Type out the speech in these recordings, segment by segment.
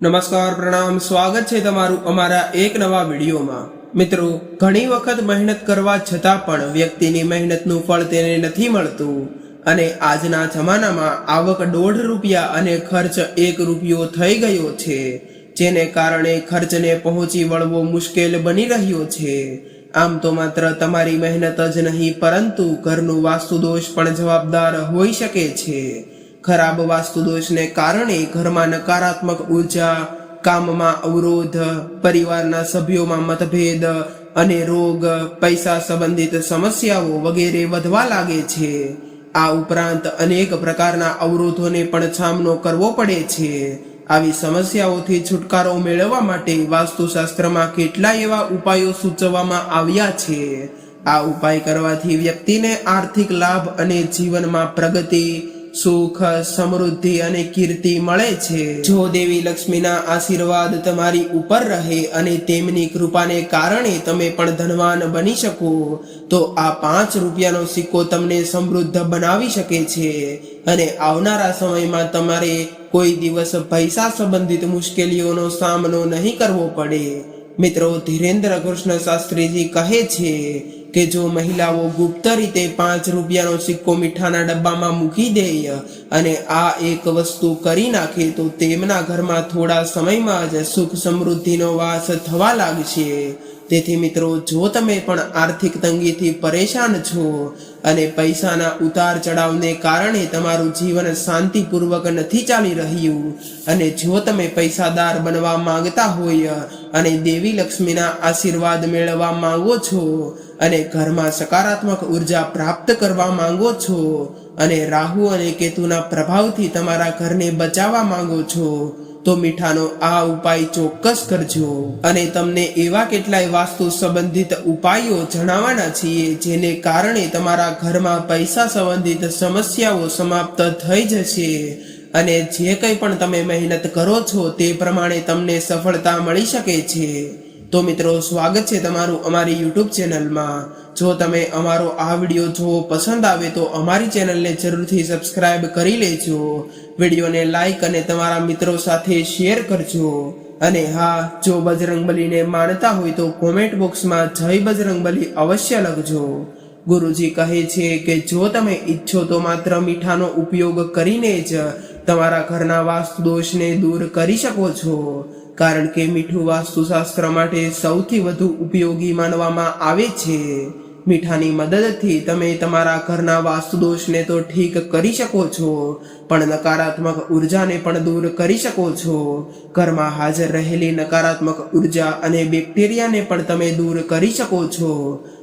નમસ્કાર, પ્રણામ, સ્વાગત છે તમારું અમારા એક નવા વિડીયોમાં. મિત્રો, ઘણી વખત મહેનત કરવા છતાં પણ વ્યક્તિની મહેનતનું ફળ તેને નથી મળતું. અને આજના જમાનામાં આવક દોઢ રૂપિયા અને ખર્ચ એક રૂપિયો થઈ ગયો છે, જેને કારણે ખર્ચને પહોંચી વળવો મુશ્કેલ બની રહ્યો છે. આમ તો માત્ર તમારી મહેનત જ નહીં, પરંતુ ઘરનું વાસ્તુદોષ પણ જવાબદાર હોઈ શકે છે. ખરાબ વાસ્તુ દોષને કારણે ઘરમાં નકારાત્મક ઊર્જા, કામમાં અવરોધ, પરિવારના સભ્યોમાં મતભેદ અને રોગ, પૈસા સંબંધિત સમસ્યાઓ વગેરે વધવા લાગે છે. આ ઉપરાંત અનેક પ્રકારના અવરોધોને પણ સામનો કરવો પડે છે. આવી સમસ્યાઓથી છુટકારો મેળવવા માટે વાસ્તુશાસ્ત્રમાં કેટલા એવા ઉપાયો સૂચવવામાં આવ્યા છે. આ ઉપાય કરવાથી વ્યક્તિને આર્થિક લાભ અને જીવનમાં પ્રગતિ સુખ, સમૃદ્ધિ અને કીર્તિ મળે છે. જો દેવી લક્ષ્મીના આશીર્વાદ તમારી ઉપર રહે અને તેમની કૃપાને કારણે તમે પણ ધનવાન બની શકો, તો આ પાંચ રૂપિયાનો સિક્કો તમને સમૃદ્ધ બનાવી શકે છે. અને આવનારા સમયમાં તમારે કોઈ દિવસ પૈસા સંબંધિત મુશ્કેલીઓનો સામનો નહીં કરવો પડે. મિત્રો, ધીરેન્દ્ર કૃષ્ણ શાસ્ત્રીજી કહે છે કે જો મહિલાઓ ગુપ્ત રીતે પાંચ રૂપિયાનો સિક્કો મીઠાના ડબ્બામાં મૂકી દે અને આ એક વસ્તુ કરી નાખે, તો તેમના ઘરમાં થોડા સમયમાં જ સુખ સમૃદ્ધિનો વાસ થવા લાગશે. તેથી મિત્રો, જો તમે પણ આર્થિક તંગીથી પરેશાન છો અને પૈસાના ઉતાર ચડાવને કારણે તમારું જીવન શાંતિપૂર્વક નથી ચાલી રહ્યું અને જો તમે પૈસાદાર બનવા માંગતા હોય અને દેવી લક્ષ્મીના આશીર્વાદ મેળવવા માંગો છો અને ઘરમાં સકારાત્મક ઊર્જા પ્રાપ્ત કરવા માંગો છો અને રાહુ અને કેતુના પ્રભાવથી તમારા ઘરને બચાવવા માંગો છો, તો મીઠાનો આ ઉપાય ચોક્કસ કરજો. અને તમને એવા કેટલાય વાસ્તુ સંબંધિત ઉપાયો જણાવવાના છીએ, જેને કારણે તમારા ઘરમાં પૈસા સંબંધિત સમસ્યાઓ સમાપ્ત થઈ જશે. અને જે કંઈ પણ તમે મહેનત કરો છો તે પ્રમાણે તમને સફળતા મળી શકે છે. તો મિત્રો, સ્વાગત છે તમારું અમારી યુટ્યુબ ચેનલમાં. જો તમે અમારો આ વીડિયો જોવો પસંદ આવે તો અમારી ચેનલને જરૂરથી સબસ્ક્રાઇબ કરી લેજો. વિડીયોને લાઈક અને તમારા મિત્રો સાથે શેર કરજો. અને હા, જો બજરંગબલીને માનતા હોય તો કોમેન્ટ બોક્સમાં જય બજરંગબલી અવશ્ય લખજો. ગુરુજી કહે છે કે જો તમે ઈચ્છો તો માત્ર મીઠાનો ઉપયોગ કરીને જ તમારા ઘરના વાસ્તુ દોષને દૂર કરી શકો છો, કારણ કે મીઠું વાસ્તુશાસ્ત્ર માટે સૌથી વધુ ઉપયોગી માનવામાં આવે છે. મીઠાની મદદથી તમે તમારા ઘરના વાસ્તુદોષને તો ઠીક કરી શકો છો, પણ નકારાત્મક ઉર્જાને પણ દૂર કરી શકો છો. ઘરમાં હાજર રહેલી નકારાત્મક ઊર્જા અને બેક્ટેરિયાને પણ તમે દૂર કરી શકો છો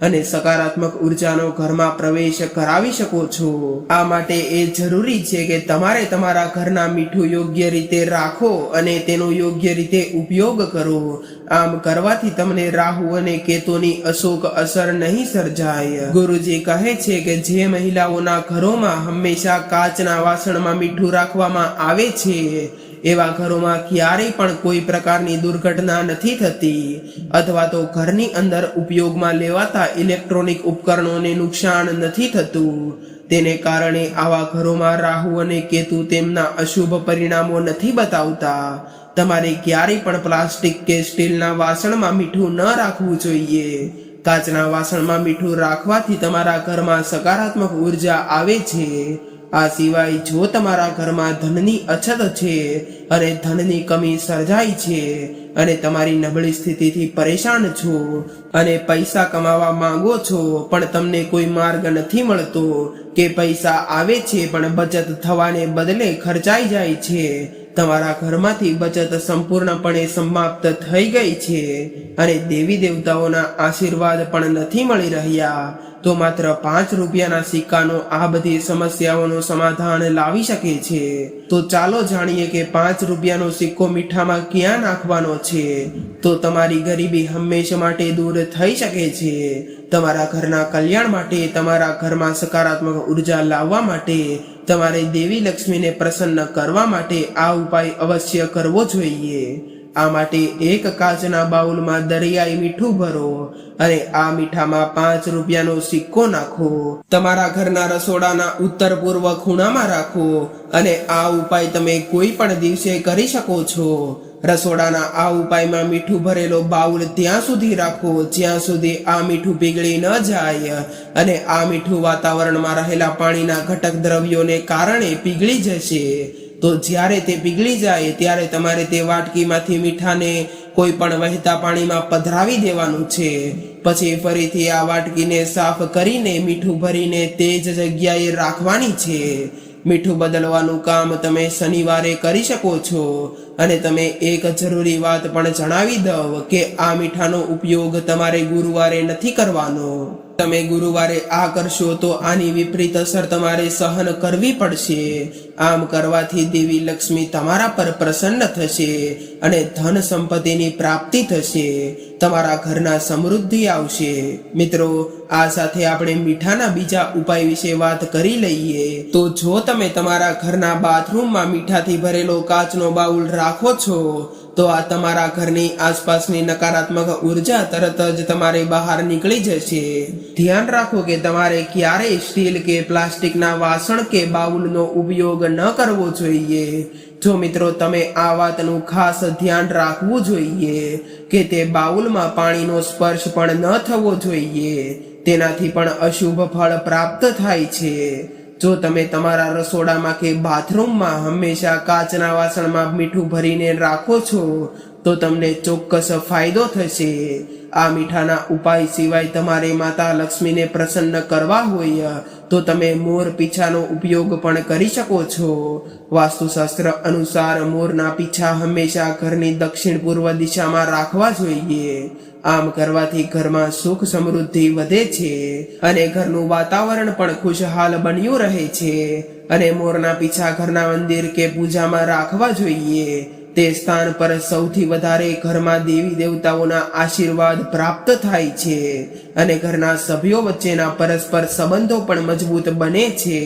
અને સકારાત્મક ઉર્જાનો ઘરમાં પ્રવેશ કરાવી શકો છો. આ માટે એ જરૂરી છે કે તમારે તમારા ઘરના મીઠું યોગ્ય રીતે રાખો અને તેનો યોગ્ય રીતે ઉપયોગ કરો. આમ કરવાથી તમને રાહુ અને કેતુની અશોક અસર નહીં સર્જાય. ગુરુજી કહે છે કે જે મહિલાઓના ઘરોમાં હંમેશા કાચના વાસણમાં મીઠું રાખવામાં આવે છે, એવા ઘરોમાં ક્યારેય પણ કોઈ પ્રકારની દુર્ઘટના નથી થતી. અથવા તો ઘરની અંદર ઉપયોગમાં લેવાતા ઇલેક્ટ્રોનિક ઉપકરણોને નુકસાન નથી થતું. તેને કારણે આવા ઘરોમાં રાહુ અને કેતુ તેમના અશુભ પરિણામો નથી બતાવતા. તમારે ક્યારેય પણ પ્લાસ્ટિક કે સ્ટીલના વાસણમાં મીઠું ન રાખવું જોઈએ. કાચના વાસણમાં મીઠું રાખવાથી તમારા ઘરમાં સકારાત્મક ઊર્જા આવે છે. આ સિવાય જો તમારા ઘરમાં ધનની અછત છે અને ધનની કમી સર્જાય છે અને તમારી નબળી સ્થિતિથી પરેશાન છો અને પૈસા કમાવા માંગો છો, પણ તમને કોઈ માર્ગ નથી મળતો કે પૈસા આવે છે પણ બચત થવાને બદલે ખર્ચાઈ જાય છે તમારા ઘરમાંથી બચત સંપૂર્ણપણે સમાપ્ત થઈ ગઈ છે અને દેવી દેવતાઓના આશીર્વાદ પણ નથી મળી રહ્યા, તો માત્ર પાંચ રૂપિયાના સિક્કાનો આ બધી સમસ્યાઓનું સમાધાન લાવી શકે છે. તો ચાલો જાણીએ કે પાંચ રૂપિયાનો સિક્કો મીઠામાં ક્યાં નાખવાનો છે? તો તમારી ગરીબી હંમેશા માટે દૂર થઈ શકે છે. તમારા ઘરના કલ્યાણ માટે, તમારા ઘરમાં સકારાત્મક ઊર્જા લાવવા માટે તમારે દેવી લક્ષ્મીને પ્રસન્ન કરવા માટે આ ઉપાય અવશ્ય કરવો જોઈએ. આ માટે એક કાચના બાઉલમાં દરિયાઈ મીઠું ભરો અને આ મીઠામાં પાંચ રૂપિયાનો સિક્કો નાખો. તમારા ઘરના રસોડાના ઉત્તર પૂર્વ ખૂણામાં રાખો અને આ ઉપાય તમે કોઈ પણ દિવસે કરી શકો છો. રસોડાના આ ઉપાયમાં મીઠું ભરેલો બાઉલ ત્યાં સુધી રાખો, જ્યાં સુધી આ મીઠું પીગળી ન જાય. અને આ મીઠું વાતાવરણમાં રહેલા પાણીના ઘટક દ્રવ્યોને કારણે પીગળી જશે. તો જ્યારે તે પીગળી જાય, ત્યારે તમારે તે વાટકીમાંથી મીઠાને કોઈ પણ વહેતા પાણીમાં પધરાવી દેવાનું છે. પછી ફરીથી આ વાટકીને સાફ કરીને મીઠું ભરીને તે જ જગ્યાએ રાખવાની છે. મીઠું બદલવાનું કામ તમે શનિવારે કરી શકો છો. અને તમે એક જરૂરી વાત પણ જણાવી દઉં કે આ મીઠાનો ઉપયોગ તમારે ગુરુવારે નથી કરવાનો. તમે ગુરુવારે આ કરશો તો આની વિપરીત અસર તમારે સહન કરવી પડશે. આમ કરવાથી દેવી લક્ષ્મી તમારા પર પ્રસન્ન થશે અને ધન સંપત્તિની પ્રાપ્તિ થશે. તમારા ઘરના સમૃદ્ધિ આવશે. મિત્રો, આ સાથે આપણે મીઠાના બીજા ઉપાય વિશે વાત કરી લઈએ. તો જો તમે તમારા ઘરના બાથરૂમમાં મીઠાથી ભરેલો કાચનો બાઉલ રાખો છો તો આ તમારા ઘરની આસપાસની નકારાત્મક ઊર્જા તરત જ તમારે બહાર નીકળી જશે. ધ્યાન રાખો કે તમારે ક્યારેય સ્ટીલ કે પ્લાસ્ટિકના વાસણ કે બાઉલનો ઉપયોગ ન કરવો જોઈએ. જો મિત્રો, તમે આ વાતનું ખાસ ધ્યાન રાખવું જોઈએ કે તે બાઉલમાં પાણીનો સ્પર્શ પણ ન થવો જોઈએ. તેનાથી પણ અશુભ ફળ પ્રાપ્ત થાય છે. જો તમે તમારા રસોડામાં કે બાથરૂમમાં હંમેશા કાચના વાસણમાં મીઠું ભરીને રાખો છો તો તમને ચોક્કસ ફાયદો થશે. આ મીઠાના ઉપાય સિવાય તમારે માતા લક્ષ્મીને પ્રસન્ન કરવા હોય, તો તમે મોર પીછાનો ઉપયોગ પણ કરી શકો છો. વાસ્તુશાસ્ત્ર અનુસાર મોરના પીછા હંમેશા ઘરની દક્ષિણ પૂર્વ દિશામાં રાખવા જોઈએ. આમ કરવાથી ઘરમાં સુખ સમૃદ્ધિ વધે છે અને ઘરનું વાતાવરણ પણ ખુશહાલ બન્યું રહે છે. અને મોરના પીછા ઘરના મંદિર કે પૂજામાં રાખવા જોઈએ. તે સ્થાન પર સૌથી વધારે ઘરમાં દેવી દેવતાઓના આશીર્વાદ પ્રાપ્ત થાય છે અને ઘરના સભ્યો વચ્ચેના પરસ્પર સંબંધો પણ મજબૂત બને છે.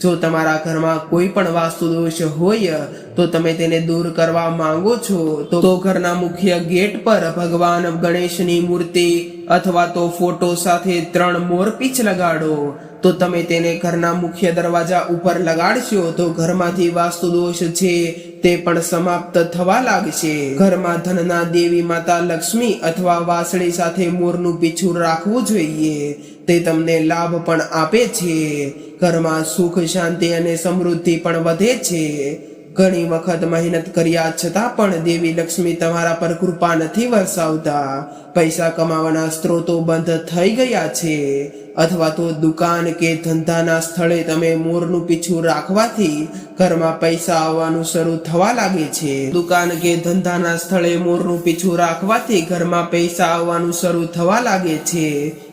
જો તમારા ઘરમાં કોઈ પણ વાસ્તુ દોષ હોય, તો તમે તેને દૂર કરવા માંગો છો, તો ઘરના મુખ્ય ગેટ પર ભગવાન ગણેશની મૂર્તિ અથવા તો ફોટો સાથે ત્રણ મોરપીચ લગાડો તો તમે તેને ઘરના મુખ્ય દરવાજા ઉપર લગાડશો તો ઘરમાંથી વાસ્તુ દોષ છે તે પણ સમાપ્ત થવા લાગશે. ઘરમાં ધનના દેવી માતા લક્ષ્મી અથવા વાસળી સાથે મોરનું પીછું રાખવું જોઈએ. તે તમને લાભ પણ આપે છે. ઘરમાં સુખ, શાંતિ અને સમૃદ્ધિ પણ વધે છે. ઘણી વખત મહેનત કર્યા છતાં પણ દેવી લક્ષ્મી તમારા પર કૃપા નથી વરસાવતા. પૈસા કમાવાના સ્ત્રોતો બંધ થઈ ગયા છે. અથવા તો દુકાન કે ધંધાના સ્થળે તમે મોરનું પીછું રાખવાથી ઘરમાં પૈસા આવવાનું શરૂ થવા લાગે છે. દુકાન કે ધંધાના સ્થળે મોરનું પીછું રાખવાથી ઘરમાં પૈસા આવવાનું શરૂ થવા લાગે છે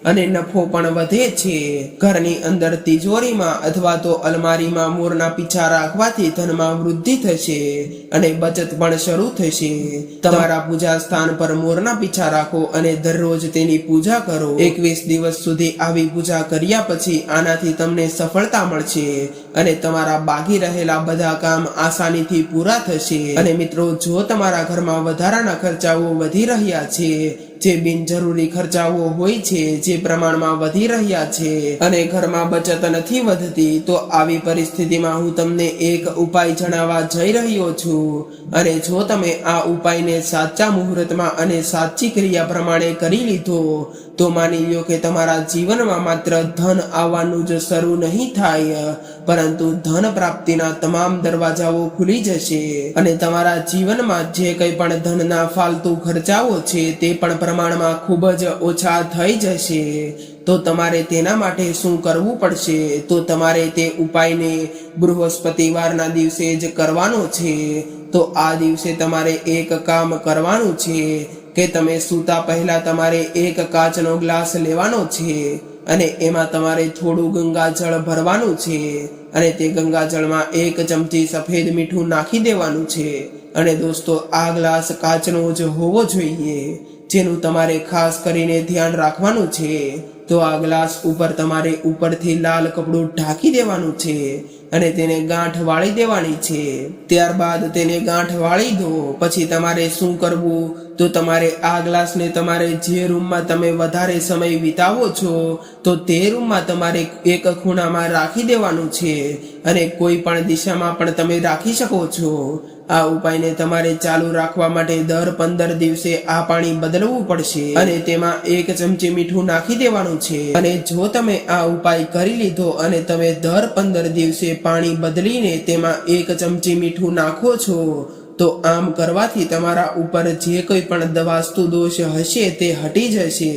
અને નફો પણ વધે છે. ઘરની અંદર તિજોરીમાં અથવા તો અલમારીમાં મોરના પીછા રાખવાથી ધનમાં વૃદ્ધિ થશે અને બચત પણ શરૂ થશે. તમારા પૂજા સ્થાન પર મોરના પીછા રાખો અને દરરોજ તેની પૂજા કરો. એકવીસ દિવસ સુધી આવી પૂજા કર્યા પછી આનાથી તમને સફળતા મળશે અને તમારા બાકી રહેલા બધા કામ આસાનીથી પૂરા થશે. અને મિત્રો, જો તમારા ઘરમાં વધારાના ખર્ચાઓ વધી રહ્યા છે, જે બિનજરૂરી ખર્ચાઓ હોય છે, જે પ્રમાણમાં વધી રહ્યા છે અને ઘરમાં બચત નથી વધતી, તો આવી પરિસ્થિતિમાં હું તમને એક ઉપાય જણાવવા જઈ રહ્યો છું. અને જો તમે આ ઉપાયને સાચા મુહૂર્તમાં અને સાચી ક્રિયા પ્રમાણે કરી લીધો તો માની લો કે તમારા જીવનમાં માત્ર ધન આવવાનું જ શરૂ નહીં થાય, પરંતુ ધન પ્રાપ્તિના તમામ દરવાજાઓ ખુલી જશે. અને તમારા જીવનમાં જે કંઈ પણ ધનના ફાલતુ ખર્ચાઓ છે તે પણ પ્રમાણમાં ખૂબ જ ઓછા થઈ જશે. તો તમારે તેના માટે શું કરવું પડશે? તો તમારે તે ઉપાયને બૃહસ્પતિવારના દિવસે જ કરવાનો છે. તો આ દિવસે તમારે એક કામ કરવાનું છે. કે તમે સૂતા પહેલા તમારે એક કાચનો ગ્લાસ લેવાનો છે અને એમાં તમારે થોડું ગંગાજળ ભરવાનું છે અને તે ગંગાજળમાં એક ચમચી સફેદ મીઠું નાખી દેવાનું છે. અને દોસ્તો, આ ગ્લાસ કાચનો જ હોવો જોઈએ, જેનું તમારે ખાસ કરીને ધ્યાન રાખવાનું છે. તો આ ગ્લાસ ઉપર તમારે ઉપરથી લાલ કપડું ઢાંકી દેવાનું છે અને તેને ગાંઠ વાળી દેવાની છે. ત્યારબાદ તેને ગાંઠ વાળી દો. પછી તમારે શું કરવું? તો તમારે આ ગ્લાસને તમારે જે રૂમમાં તમે વધારે સમય વિતાવો છો, તો તે રૂમમાં તમારે એક ખૂણામાં રાખી દેવાનું છે અને કોઈ પણ દિશામાં પણ તમે રાખી શકો છો. આ ઉપાયને તમારે ચાલુ રાખવા માટે દર પંદર દિવસે આ પાણી બદલવું પડશે અને તેમાં એક ચમચી મીઠું નાખી દેવાનું છે. અને જો તમે આ ઉપાય કરી લીધો અને તમે દર પંદર દિવસે પાણી બદલીને તેમાં એક ચમચી મીઠું નાખો છો, તો આમ કરવાથી તમારા ઉપર જે કોઈ પણ દવાસ્તુ દોષ હશે તે હટી જશે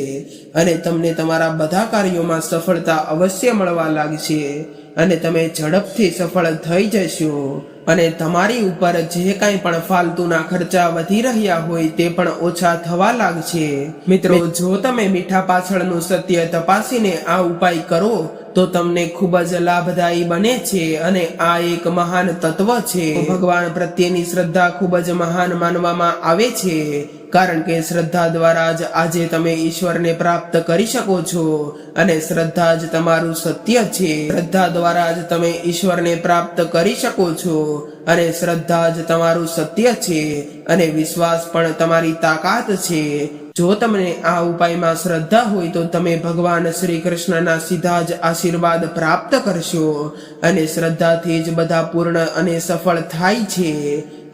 અને તમને તમારા બધા કાર્યોમાં સફળતા અવશ્ય મળવા લાગશે અને તમે ઝડપથી સફળ થઈ જશો. અને તમારી ઉપર જે કાંઈ પણ ફાલતુના ખર્ચા વધી રહ્યા હોય તે પણ ઓછા થવા લાગશે. મિત્રો જો તમે મીઠા પાછળનું સત્ય તપાસીને આ ઉપાય કરો તો તમને ખૂબ જ લાભદાયી બને છે અને આ એક મહાન તત્વ છે. ભગવાન પ્રત્યેની શ્રદ્ધા ખૂબ જ મહાન માનવામાં આવે છે. કારણ કે શ્રદ્ધા દ્વારા જ આજે તમે ઈશ્વરને પ્રાપ્ત કરી શકો છો અને શ્રદ્ધા જ તમારું સત્ય છે. શ્રદ્ધા દ્વારા જ તમે ઈશ્વરને પ્રાપ્ત કરી શકો છો અને શ્રદ્ધા જ તમારું સત્ય છે અને વિશ્વાસ પણ તમારી તાકાત છે. જો તમને આ ઉપાયમાં શ્રદ્ધા હોય તો તમે ભગવાન શ્રી કૃષ્ણના સીધા જ આશીર્વાદ પ્રાપ્ત કરશો અને શ્રદ્ધાથી જ બધા પૂર્ણ અને સફળ થાય છે.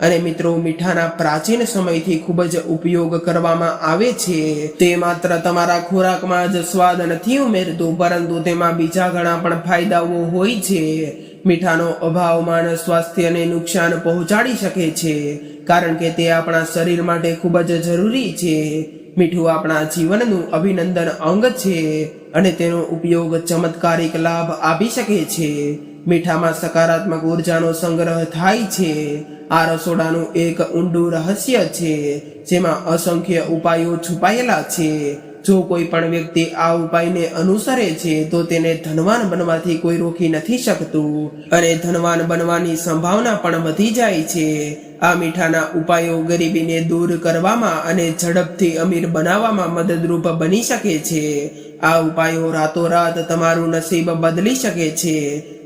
અને મિત્રો, મીઠાના પ્રાચીન સમયથી ખૂબ જ ઉપયોગ કરવામાં આવે છે. તે માત્ર તમારા ખોરાકમાં જ સ્વાદ નથી ઉમેરતું, પરંતુ તેમાં બીજા ઘણા પણ ફાયદાઓ હોય છે. મીઠાનો અભાવ માનસ સ્વાસ્થ્યને નુકસાન પહોંચાડી શકે છે, કારણ કે તે આપણા શરીર માટે ખૂબ જ જરૂરી છે. મીઠું આપણા જીવનનું અભિનંદન અંગ છે અને તેનો ઉપયોગ ચમત્કારિક લાભ આપી શકે છે. મીઠામાં સકારાત્મક ઉર્જાનો સંગ્રહ થાય છે. આ રસોડાનું એક ઊંડું રહસ્ય છે, જેમાં અસંખ્ય ઉપાયો છુપાયેલા છે. જો કોઈ પણ વ્યક્તિ આ ઉપાયને અનુસરે છે, તો તેને ધનવાન બનવાથી કોઈ રોકી નથી શકતું. અને ધનવાન બનવાની સંભાવના પણ વધી જાય છે. આ મીઠાના ઉપાયો ગરીબીને દૂર કરવામાં અને ઝડપથી અમીર બનાવવામાં મદદરૂપ બની શકે છે. આ ઉપાયો રાતોરાત તમારું નસીબ બદલી શકે છે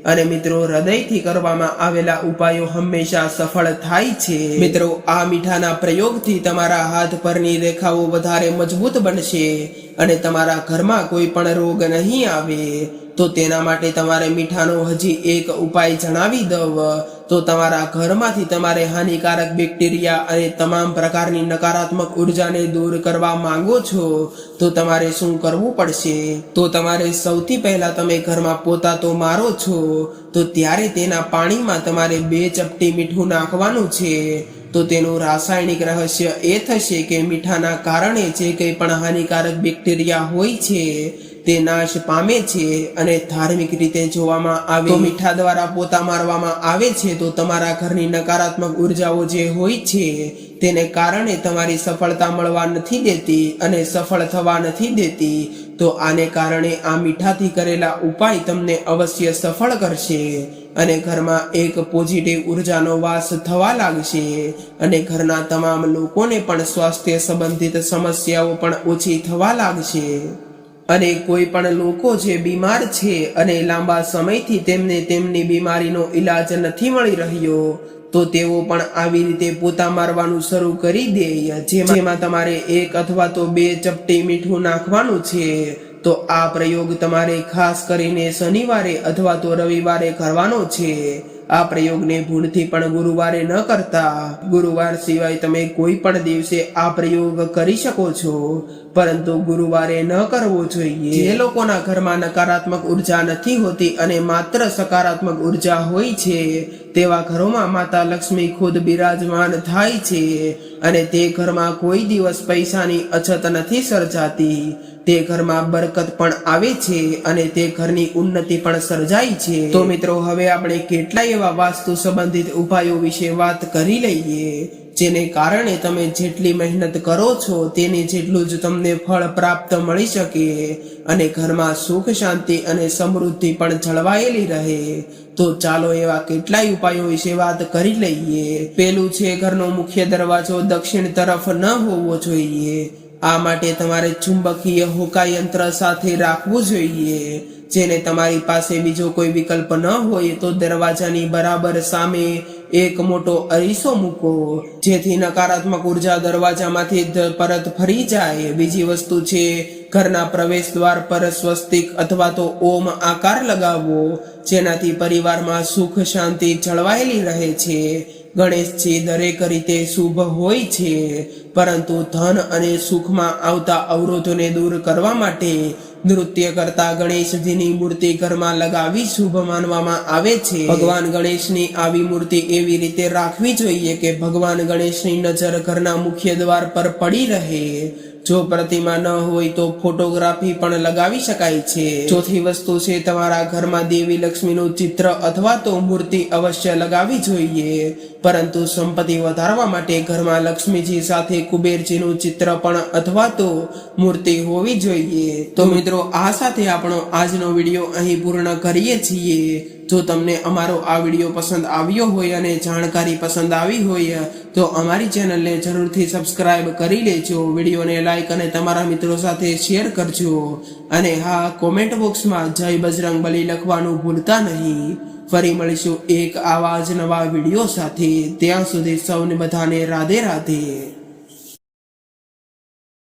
અને મિત્રો, હૃદયથી કરવામાં આવેલા ઉપાયો હંમેશા સફળ થાય છે. મિત્રો, આ મીઠાના પ્રયોગથી તમારા હાથ પરની રેખાઓ વધારે મજબૂત બનશે અને તમારા ઘરમાં કોઈ પણ રોગ નહીં આવે. તો તેના માટે તમારે મીઠાનો હજી એક ઉપાય જણાવી દઉં તો તમારા ઘરમાંથી તમારે હાનિકારક બેક્ટેરિયા અને તમામ પ્રકારની નકારાત્મક ઉર્જાને દૂર કરવા માંગો છો, તો તમારે શું કરવું પડશે? તો તમારે સૌથી પહેલા તમે ઘરમાં પોતા તો મારો છો, તો ત્યારે તેના પાણીમાં તમારે બે ચપટી મીઠું નાખવાનું છે. તો તેનું રાસાયણિક રહસ્ય એ થશે કે મીઠાના કારણે જે કંઈ પણ હાનિકારક બેક્ટેરિયા હોય છે તે નાશ પામે છે અને ધાર્મિક રીતે જોવામાં આવે. મીઠા દ્વારા પોતા મારવામાં આવે છે, તો તમારા ઘરની નકારાત્મક ઉર્જાઓ જે હોય છે, તેને કારણે તમારી સફળતા મળવા નથી દેતી અને સફળ થવા નથી દેતી. તો આને કારણે આ મીઠાથી કરેલા ઉપાય તમને અવશ્ય સફળ કરશે અને ઘરમાં એક પોઝિટિવ ઉર્જાનો વાસ થવા લાગશે અને ઘરના તમામ લોકોને પણ સ્વાસ્થ્ય સંબંધિત સમસ્યાઓ પણ ઓછી થવા લાગશે. અને કોઈ પણ લોકો જે બીમાર છે અને લાંબા સમયથી તેમને તેમની બીમારીનો ઈલાજ નથી મળી રહ્યો, તો તેઓ પણ આવી રીતે પોતા મારવાનું શરૂ કરી દે. જેમાં તમારે એક અથવા તો બે ચપટી મીઠું નાખવાનું છે, તો આ પ્રયોગ તમારે ખાસ કરીને શનિવારે અથવા તો રવિવારે કરવાનો છે. આ પ્રયોગને ભૂલથી પણ ગુરુવારે ન કરતા. ગુરુવાર સિવાય તમે કોઈ પણ દિવસે આ પ્રયોગ કરી શકો છો. પરંતુ ગુરુવારે ન કરવો જોઈએ. જે લોકોના ઘરમાં નકારાત્મક ઊર્જા નથી હોતી અને માત્ર સકારાત્મક ઊર્જા હોય છે, તેવા ઘરોમાં માતા લક્ષ્મી ખુદ બિરાજમાન થાય છે અને તે ઘરમાં કોઈ દિવસ પૈસાની અછત નથી સર્જાતી. તે ઘરમાં બરકત પણ આવે છે અને તે ઘરની ઉન્નતિ પણ સર્જાય છે. તો મિત્રો, હવે આપણે કેટલાય એવા વાસ્તુ સંબંધિત ઉપાયો વિશે વાત કરી લઈએ, જેને કારણે તમે જેટલી મહેનત કરો છો તેને જેટલું જ તમને ફળ પ્રાપ્ત મળી શકે અને ઘરમાં સુખ, શાંતિ અને સમૃદ્ધિ પણ જળવાયેલી રહે. તો ચાલો એવા કેટલાય ઉપાયો વિશે વાત કરી લઈએ. પેલું છે, ઘરનો મુખ્ય દરવાજો દક્ષિણ તરફ ન હોવો જોઈએ. આ માટે તમારે ચુંબકીય હોકાયંત્ર સાથે રાખવું જોઈએ. જેને તમારી પાસે બીજો કોઈ વિકલ્પ ન હોય તો દરવાજાની બરાબર સામે એક મોટો અરીસો મૂકો. જેથી નકારાત્મક ઊર્જા દરવાજામાંથી પરત ફરી જાય. બીજી વસ્તુ છે, ઘરના પ્રવેશ દ્વાર પર સ્વસ્તિક અથવા તો ઓમ આકાર લગાવવો. જેનાથી પરિવારમાં સુખ શાંતિ જળવાયેલી રહે છે. ગણેશજી દરેક રીતે શુભ હોય છે, પરંતુ ધન અને સુખમાં આવતા અવરોધોને દૂર કરવા માટે નૃત્ય કરતા ગણેશજીની મૂર્તિ ઘરમાં લગાવી શુભ માનવામાં આવે છે. ભગવાન ગણેશની આવી મૂર્તિ એવી રીતે રાખવી જોઈએ કે ભગવાન ગણેશની નજર ઘરના મુખ્ય દ્વાર પર પડી રહે. જો પ્રતિમા ન હોય તો ફોટોગ્રાફી પણ લગાવી શકાય છે. ચોથી વસ્તુ છે, તમારા ઘરમાં દેવી લક્ષ્મીનું ચિત્ર અથવા તો મૂર્તિ અવશ્ય લગાવવી જોઈએ. પરંતુ સંપત્તિ વધારવા માટે ઘરમાં લક્ષ્મીજી સાથે કુબેરજીનું ચિત્ર પણ અથવા તો મૂર્તિ હોવી જોઈએ. તો મિત્રો, આ સાથે આપણો આજનો વીડિયો અહીં પૂર્ણ કરીએ છીએ. જો તમને અમારો આ વીડિયો પસંદ આવ્યો હોય અને જાણકારી પસંદ આવી હોય, તો અમારી ચેનલને જરૂરથી સબસ્ક્રાઇબ કરી લેજો. વિડીયોને લાઇક અને તમારા મિત્રો સાથે શેર કરજો. અને હા, કોમેન્ટ બોક્સમાં જય બજરંગ બલી લખવાનું ભૂલતા નહીં. ફરી મળીશું એક આવા જ નવા વીડિયો સાથે. ત્યાં સુધી સૌને બધાને રાધે રાધે.